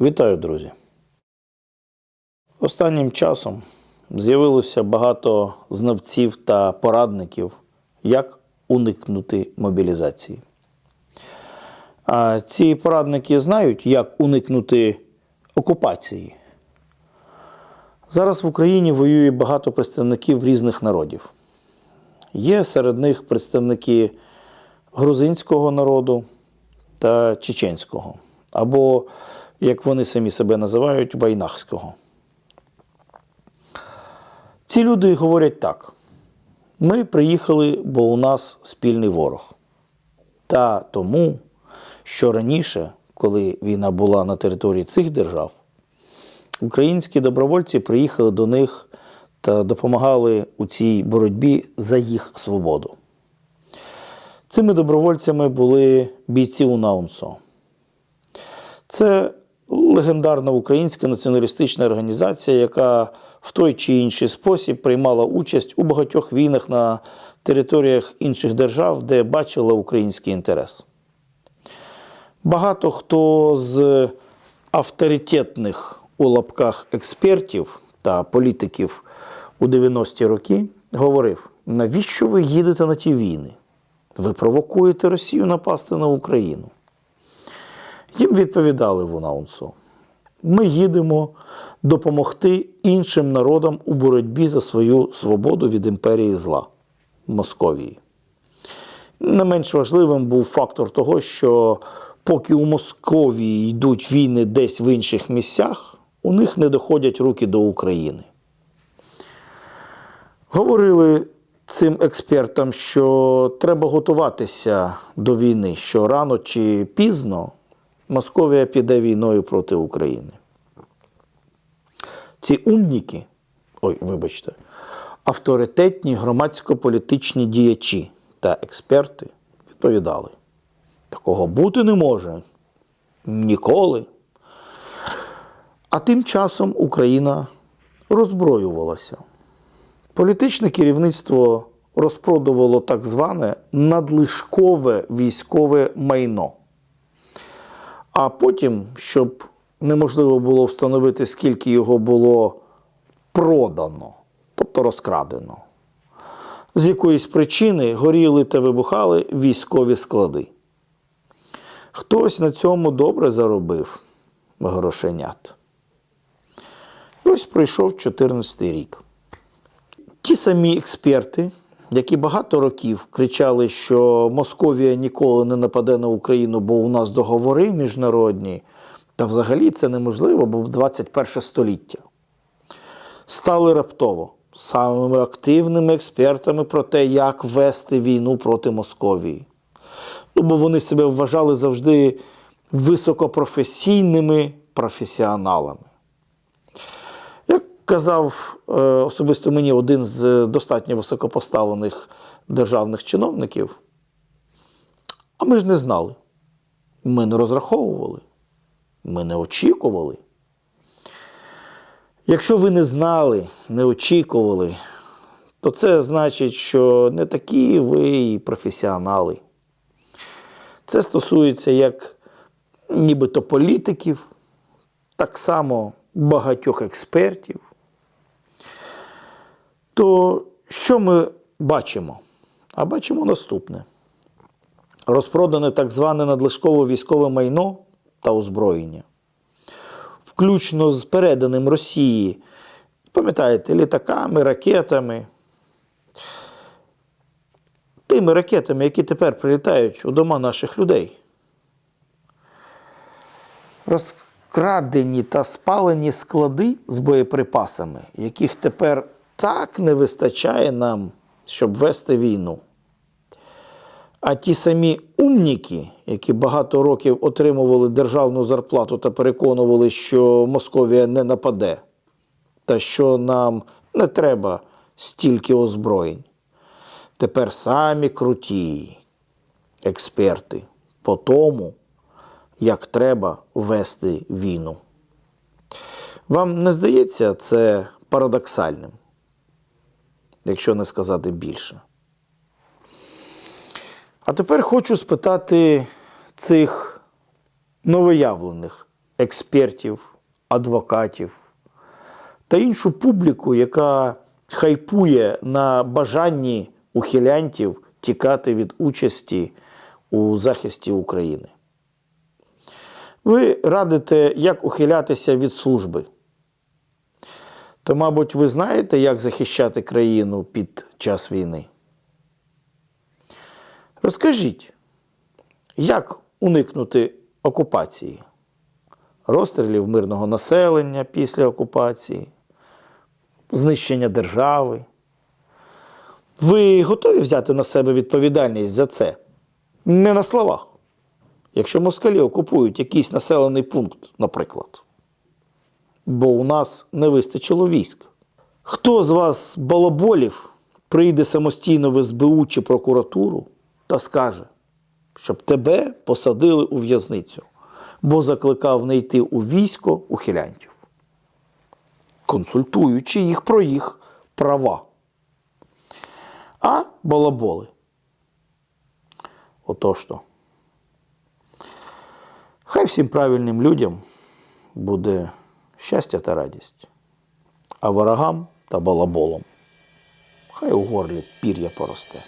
Вітаю, друзі! Останнім часом з'явилося багато знавців та порадників, як уникнути мобілізації. А ці порадники знають, як уникнути окупації. Зараз в Україні воює багато представників різних народів. Є серед них представники грузинського народу та чеченського, або, як вони самі себе називають, вайнахського. Ці люди говорять так: ми приїхали, бо у нас спільний ворог. Та тому, що раніше, коли війна була на території цих держав, українські добровольці приїхали до них та допомагали у цій боротьбі за їх свободу. Цими добровольцями були бійці УНАУНСО. Це легендарна українська націоналістична організація, яка в той чи інший спосіб приймала участь у багатьох війнах на територіях інших держав, де бачила український інтерес. Багато хто з авторитетних у лапках експертів та політиків у 90-ті роки говорив: навіщо ви їдете на ті війни? Ви провокуєте Росію напасти на Україну. Їм відповідали в УНАУНСО. Ми їдемо допомогти іншим народам у боротьбі за свою свободу від імперії зла Московії. Не менш важливим був фактор того, що поки у Московії йдуть війни десь в інших місцях, у них не доходять руки до України. Говорили цим експертам, що треба готуватися до війни, що рано чи пізно Московія піде війною проти України. Ці умніки, ой, вибачте, авторитетні громадсько-політичні діячі та експерти відповідали: такого бути не може ніколи. А тим часом Україна роззброювалася. Політичне керівництво розпродувало так зване надлишкове військове майно. А потім, щоб неможливо було встановити, скільки його було продано, тобто розкрадено, з якоїсь причини горіли та вибухали військові склади. Хтось на цьому добре заробив грошенят. Ось пройшов 2014 рік. Ті самі експерти, які багато років кричали, що Московія ніколи не нападе на Україну, бо у нас договори міжнародні, та взагалі це неможливо, бо 21 століття, стали раптово самими активними експертами про те, як вести війну проти Московії. Ну, бо вони себе вважали завжди високопрофесійними професіоналами. Казав е, особисто мені один з достатньо високопоставлених державних чиновників, а ми ж не знали. Ми не розраховували, ми не очікували. Якщо ви не знали, не очікували, то це значить, що не такі ви і професіонали. Це стосується як нібито політиків, так само багатьох експертів. То що ми бачимо? А бачимо наступне: розпродане так зване надлишкове військове майно та озброєння, включно з переданим Росії, пам'ятаєте, літаками, ракетами. Тими ракетами, які тепер прилітають у дома наших людей. Розкрадені та спалені склади з боєприпасами, яких тепер так не вистачає нам, щоб вести війну. А ті самі умніки, які багато років отримували державну зарплату та переконували, що Московія не нападе, та що нам не треба стільки озброєнь. Тепер самі круті експерти по тому, як треба вести війну. Вам не здається це парадоксальним, якщо не сказати більше? А тепер хочу спитати цих новоявлених експертів, адвокатів та іншу публіку, яка хайпує на бажанні ухилянтів тікати від участі у захисті України. Ви радите, як ухилятися від служби. То, мабуть, ви знаєте, як захищати країну під час війни? Розкажіть, як уникнути окупації, розстрілів мирного населення після окупації, знищення держави? Ви готові взяти на себе відповідальність за це? Не на словах. Якщо москалі окупують якийсь населений пункт, наприклад, бо у нас не вистачило військ. Хто з вас, балаболів, прийде самостійно в СБУ чи прокуратуру та скаже, щоб тебе посадили у в'язницю, бо закликав не йти у військо ухилянтів, консультуючи їх про їх права. А балаболи. Отож то. Хай всім правильним людям буде щастя та радість, а ворогам та балаболам хай у горлі пір'я поросте.